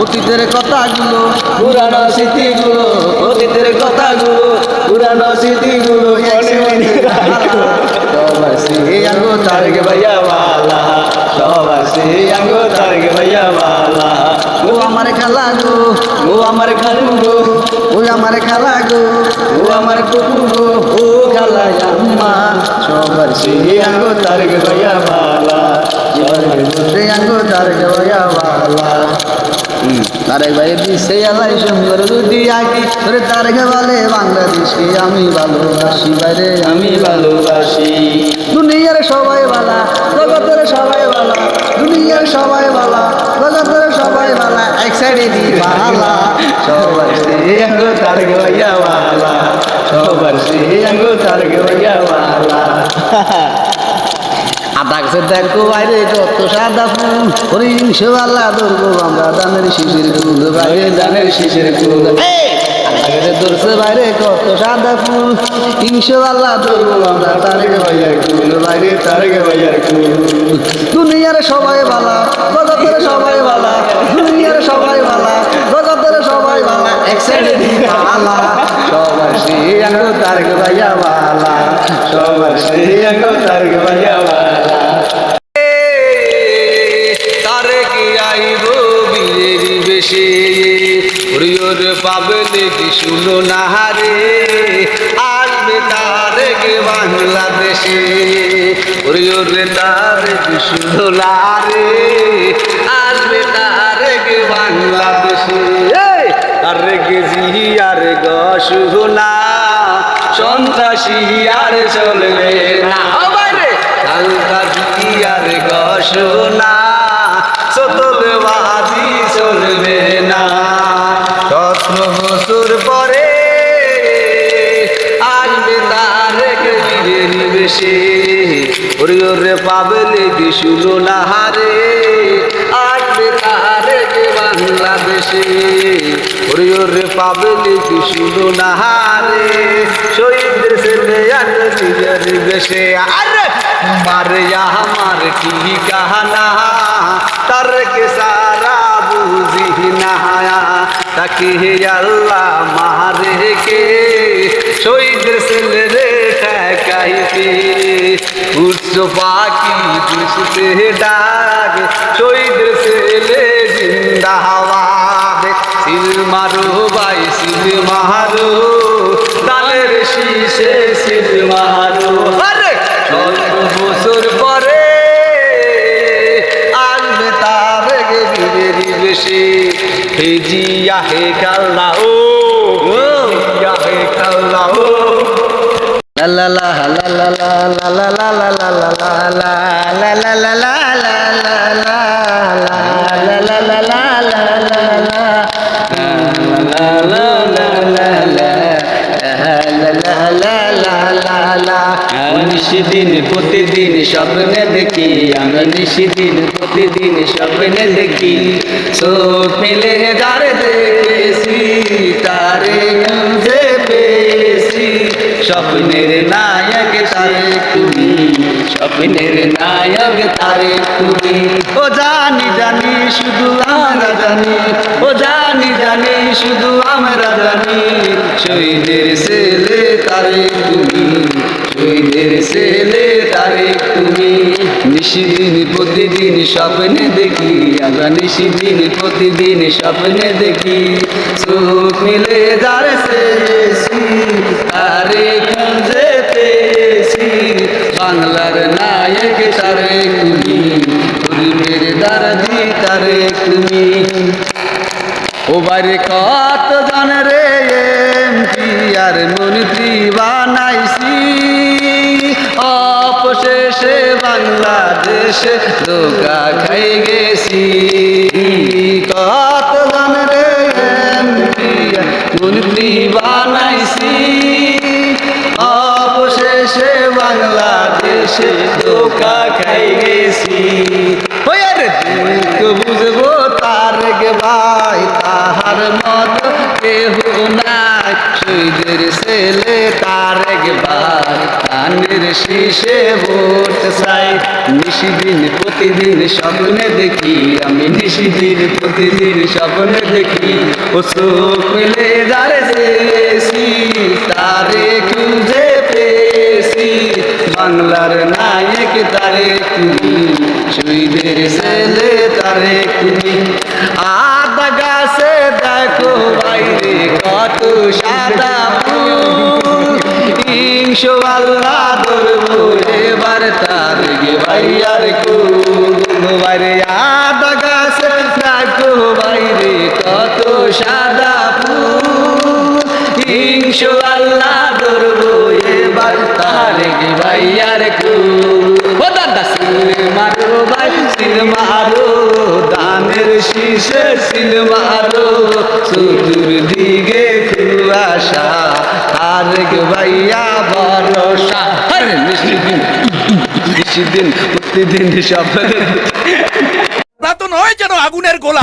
অতীতের কথাগুলো, পুরানো স্মৃতিগুলো, অতীতের কথাগুলো, পুরানো স্মৃতিগুলো আঙ্গো তারকে ভাইয়া বালা সবার সে আঙ্গো তারকে ভাইয়া বালা ও আমার খালা গো, ও আমার খালু গো, ও আমার খালা গো, ও আমার কুকু গো, ও খালা আম্মা। সবার সে আঙ্গো তারকে ভাইয়া বালা তারকে ভাই দিছে আলাই সুন্দর দুটি আঁকি ওরে তারেক বলে বাংলাদেশকে আমি ভালোবাসি বাইরে আমি ভালোবাসি দুনিয়ার সবাই বালা জগতের সবাই দুনিয়ার সবাই বালা জগতের এক সাইডে বালা সবার সে আঙ্গো তারেক ভাইয়া বালা সবার সে আঙ্গো বালা গাছে দেখো বাইরে কত সাদা ফুল ওরে হিংসে আল্লাহ ধরবো আমরা দানের শিশির ফুল বাইরে দানের শিশির গাছে ধরছে বাইরে কত সাদা ফুল হিংসে আল্লাহ ধরবো আমরা তারেক ভাইয়ার ফুল বাইরে তারেক ভাইয়ার ফুল দুনিয়ার সবাই বালা জগতের সবাই বালা দুনিয়ার সবাই বালা জগতের সবাই বালা এক সাইডে বালা। সবার সে আঙ্গো তারেক ভাইয়া বালা সবার সে আঙ্গো তারেক ভাইয়া বালা। দেশে প্রিয়র পাবলে কি শুনো নাহারে, আসবে তারে গে বাংলাদেশে। প্রিয়র তারে কি শুনো নাহারে, আসবে তারে গে বাংলাদেশে। আরে গে আরে গ শুনা সন্ত্রাসী আর চলবে না। আলতা আর গ শুনা হরিয়রে পাবেলে দিশুল নাহারে আসবে তাহারে যে বাংলাদেশে? হরিয়রে পাবলে বিশুল নাহারে শহীদের ছেলে নিজের দেশে। আর, মারে আমার কি কাহানা? তার কে সারা বুঝি না। তাকে হে আল্লাহ মারে কে? শহীদের ছেলে ঠেকাইতে উচ্চ পাখি দুষতে ডাক শহীদের ছেলে জিন্দাবাদ সিল মারো ভাই সিল মারো দালের শীষে সিল মারো। সতেরো বছর কাল্লা, ও কাল্লা, ও। প্রতিদিন স্বপ্নে দেখি আমি নিশিদিন প্রতিদিন স্বপ্নে দেখি চোখ মিলে যারে দেখেছি তারে খুঁজে পেয়েছি স্বপ্নের নায়ক তারে তুমি, স্বপ্নের নায়ক তারে তুমি। ও জানি জানি শুধু আমরা জানি, ও জানি জানি শুধু আমরা জানি, শহীদের ছেলে তারে তুমি, শহীদের ছেলে তারে তুমি। নিশিদিন প্রতিদিন স্বপ্নে দেখি, আমরা নিশিদিন প্রতিদিন স্বপ্নে দেখি। চোখ মিলে যারে চেয়েছি পেয়েছি বাংলার নায়ক তারে তুমি করিমের দারাজি তারে তুমি ও বাড়ি কত জন রে এমপি আর মন্ত্রী বানাইছি। অপশেষে বাংলাদেশে ধোকা খাই গেছি। সে ধোকা খাই গেছি। ওয়ার বুঝব তার গে ভাই, তাহার মত কেহ নাই ছেলে তার গে ভাই কানের শীষে ভোট চাই। নিশিদিন প্রতিদিন স্বপ্নে দেখি, আমি নিশিদিন প্রতিদিন স্বপ্নে দেখি। ও চোখ মেলে যারে বাংলার নায়ক তারে তুমি শহীদের ছেলে তারে তুমি আ এসেছিল ভালো, চতুর্দিকে কুয়াশা, আরেক ভাইয়া ভরসা। আরে প্রতিদিন সব তা নয় যেন আগুনের গোলা।